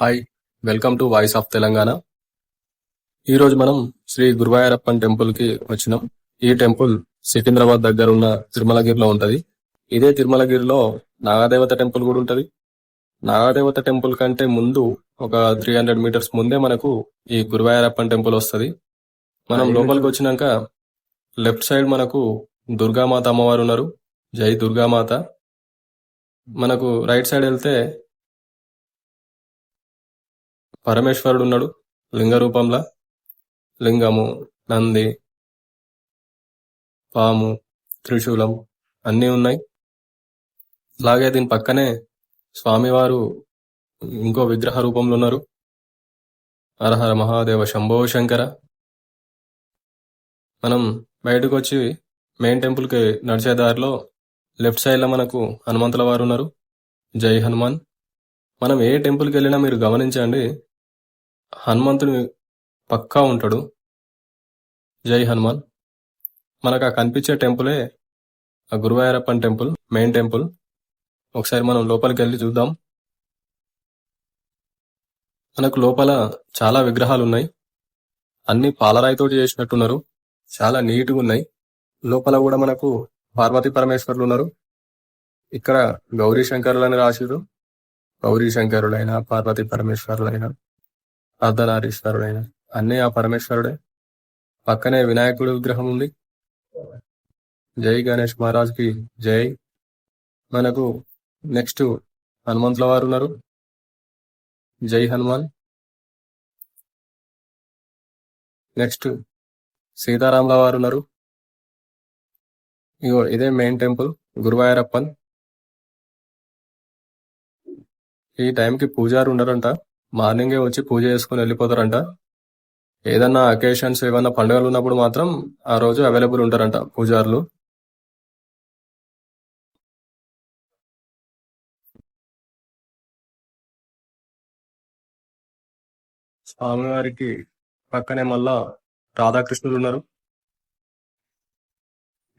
Hi welcome to voice of Telangana ఈరోజు మనం శ్రీ గురువాయూరప్పన్ టెంపుల్కి వచ్చినాం. ఈ టెంపుల్ సికింద్రాబాద్ దగ్గర ఉన్న తిరుమలగిరిలో ఉంటది. ఇదే తిరుమలగిరిలో నాగదేవత టెంపుల్ కూడా ఉంటది. నాగదేవత టెంపుల్ కంటే ముందు ఒక త్రీ హండ్రెడ్ మీటర్స్ ముందే మనకు ఈ గురువాయూరప్పన్ టెంపుల్ వస్తది. మనం లోపలికి వచ్చినాక లెఫ్ట్ సైడ్ మనకు దుర్గామాత అమ్మవారు ఉన్నారు. జై దుర్గామాత. మనకు రైట్ సైడ్ వెళ్తే పరమేశ్వరుడు ఉన్నాడు లింగ రూపంలో లింగము నంది పాము త్రిశూలం అన్నీ ఉన్నాయి. అలాగే దీని పక్కనే స్వామివారు ఇంకో విగ్రహ రూపంలో ఉన్నారు. హరహర మహాదేవ శంభో శంకర. మనం బయటకు వచ్చి మెయిన్ టెంపుల్కి నడిచే దారిలో లెఫ్ట్ సైడ్లో మనకు హనుమంతుల వారు ఉన్నారు. జై హనుమాన్. మనం ఏ టెంపుల్కి వెళ్ళినా మీరు గమనించండి హనుమంతుడు పక్కా ఉంటాడు. జై హనుమాన్. మనకు ఆ కనిపించే టెంపులే ఆ గురువాయూరప్పన్ టెంపుల్ మెయిన్ టెంపుల్. ఒకసారి మనం లోపలికి వెళ్ళి చూద్దాం. మనకు లోపల చాలా విగ్రహాలు ఉన్నాయి అన్ని పాలరాయితో చేసినట్టున్నారు. చాలా నీట్గా ఉన్నాయి. లోపల కూడా మనకు పార్వతీ పరమేశ్వరులు ఉన్నారు ఇక్కడ గౌరీ శంకరులని రాసిరు గౌరీ శంకరులైన పార్వతీ పరమేశ్వరులైన. అర్ధనారీశ్వరుడైన అన్నీ ఆ పరమేశ్వరుడే. పక్కనే వినాయకుడి విగ్రహం ఉంది. జై గణేష్ మహారాజ్కి జై. మనకు నెక్స్ట్ హనుమంతుల వారు ఉన్నారు. జై హనుమాన్. నెక్స్ట్ సీతారాముల వారు ఉన్నారు. ఇగో ఇదే మెయిన్ టెంపుల్ గురువాయూరప్పన్. ఈ టైంకి పూజారు ఉండరంట మార్నింగే వచ్చి పూజ చేసుకుని వెళ్ళిపోతారంట. ఏదన్నా అకేషన్స్ ఏమన్నా పండుగలు ఉన్నప్పుడు మాత్రం ఆ రోజు అవైలబుల్ ఉంటారంట పూజారులు. స్వామివారికి పక్కనే మళ్ళా రాధాకృష్ణులు ఉన్నారు.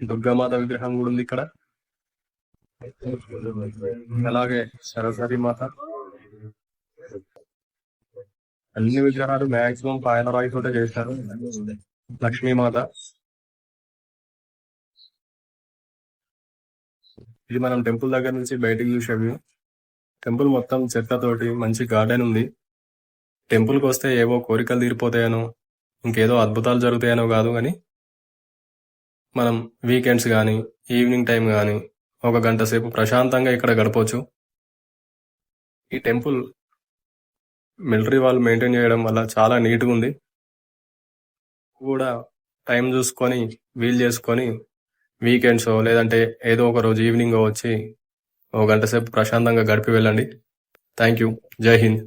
దుర్గామాత విగ్రహం కూడా ఉంది ఇక్కడ. అలాగే సరస్వతి మాత. అన్ని విగ్రహాలు మాక్సిమం పాయల రాయి తోటే చేస్తారు. లక్ష్మీమాత ఇది మనం టెంపుల్ దగ్గర నుంచి బయటకు చూసే. వ్యూ టెంపుల్ మొత్తం చెట్లతోటి మంచి గార్డెన్ ఉంది. టెంపుల్కి వస్తే ఏవో కోరికలు తీరిపోతాయనో ఇంకేదో అద్భుతాలు జరుగుతాయనో కాదు కానీ మనం వీకెండ్స్ కానీ ఈవినింగ్ టైం కానీ ఒక గంట సేపు ప్రశాంతంగా ఇక్కడ గడపవచ్చు ఈ టెంపుల్ మిలిటరీ వాళ్ళు మెయింటైన్ చేయడం వల్ల చాలా నీట్గా ఉంది. కూడా టైం చూసుకొని వీల్ చేసుకొని వీకెండ్స్ లేదంటే ఏదో ఒక రోజు ఈవినింగ్ వచ్చి ఒక గంట సేపు ప్రశాంతంగా గడిపి వెళ్ళండి. Thank you. జై హింద్.